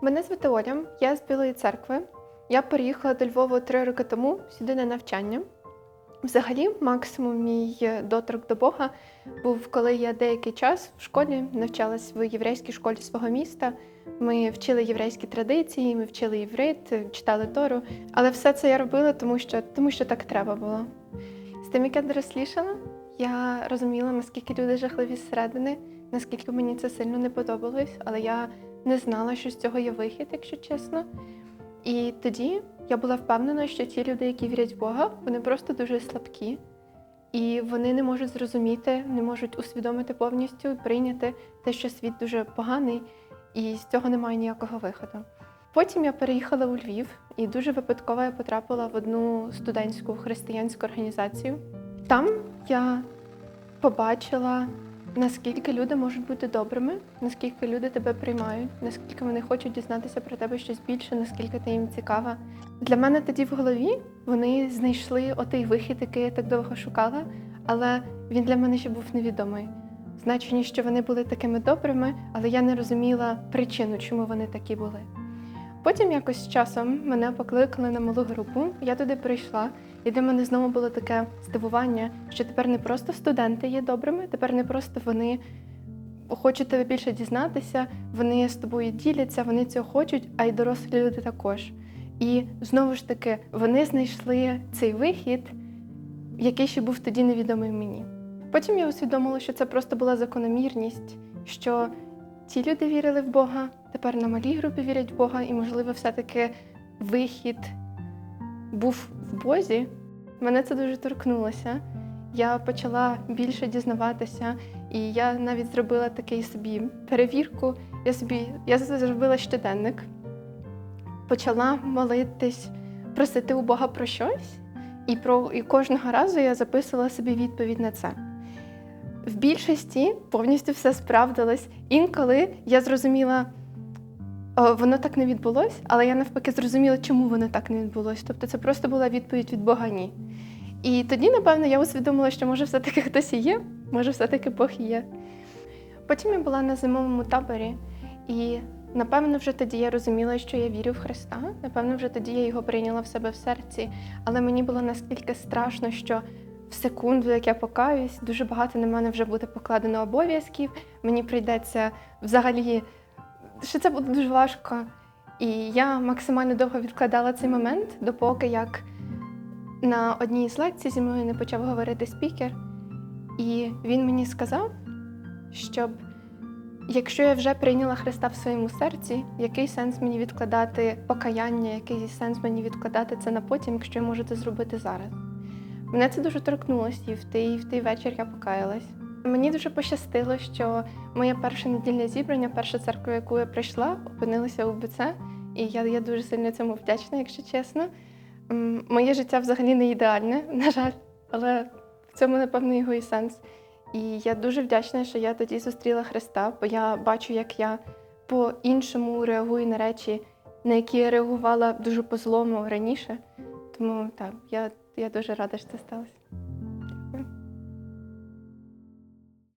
Мене звати Оля, я з Білої церкви. Я переїхала до Львова три роки тому сюди на навчання. Взагалі, максимум мій е, доторк до Бога був, коли я деякий час в школі навчалась в єврейській школі свого міста. Ми вчили єврейські традиції, ми вчили єврит, е, читали Тору. Але все це я робила, тому що, тому що так треба було. З тим, як я дорослішала, я розуміла, наскільки люди жахливі зсередини, наскільки мені це сильно не подобалось, але я не знала, що з цього є вихід, якщо чесно. І тоді я була впевнена, що ті люди, які вірять в Бога, вони просто дуже слабкі, і вони не можуть зрозуміти, не можуть усвідомити повністю і прийняти те, що світ дуже поганий, і з цього немає ніякого виходу. Потім я переїхала у Львів і дуже випадково я потрапила в одну студентську християнську організацію. Там я побачила, наскільки люди можуть бути добрими, наскільки люди тебе приймають, наскільки вони хочуть дізнатися про тебе щось більше, наскільки ти їм цікава. Для мене тоді в голові вони знайшли отий вихід, який я так довго шукала, але він для мене ще був невідомий. Значення, що вони були такими добрими, але я не розуміла причину, чому вони такі були. Потім якось з часом мене покликали на малу групу, я туди прийшла, і для мене знову було таке здивування, що тепер не просто студенти є добрими, тепер не просто вони хочуть тебе більше дізнатися, вони з тобою діляться, вони цього хочуть, а й дорослі люди також. І знову ж таки, вони знайшли цей вихід, який ще був тоді невідомий мені. Потім я усвідомила, що це просто була закономірність, що ті люди вірили в Бога, тепер на малій групі вірять в Бога, і, можливо, все-таки вихід був в Бозі. Мене це дуже торкнулося. Я почала більше дізнаватися, і я навіть зробила такий собі перевірку. Я собі я зробила щоденник, почала молитись, просити у Бога про щось, і про і кожного разу я записувала собі відповідь на це. В більшості повністю все справдилось. Інколи я зрозуміла, о, воно так не відбулось, але я навпаки зрозуміла, чому воно так не відбулось. Тобто це просто була відповідь від Бога ні. І тоді, напевно, я усвідомила, що може все-таки хтось і є, може, все-таки Бог і є. Потім я була на зимовому таборі, і напевно вже тоді я розуміла, що я вірю в Христа. Напевно, вже тоді я його прийняла в себе в серці. Але мені було наскільки страшно, що в секунду, як я покаюсь, дуже багато на мене вже буде покладено обов'язків. Мені прийдеться взагалі, що це буде дуже важко. І я максимально довго відкладала цей момент, допоки як на одній з лекцій зі мною не почав говорити спікер. І він мені сказав, щоб якщо я вже прийняла Христа в своєму серці, який сенс мені відкладати покаяння, який сенс мені відкладати це на потім, якщо я можу це зробити зараз. Мене це дуже торкнулося, і в той, в той вечір я покаялась. Мені дуже пощастило, що моє перше недільне зібрання, перша церква, яку я прийшла, опинилася у БЦ, і я, я дуже сильно цьому вдячна, якщо чесно. Моє життя взагалі не ідеальне, на жаль, але в цьому, напевно, його і сенс. І я дуже вдячна, що я тоді зустріла Христа, бо я бачу, як я по-іншому реагую на речі, на які я реагувала дуже по-злому раніше. Тому так, я, я дуже рада, що це сталося.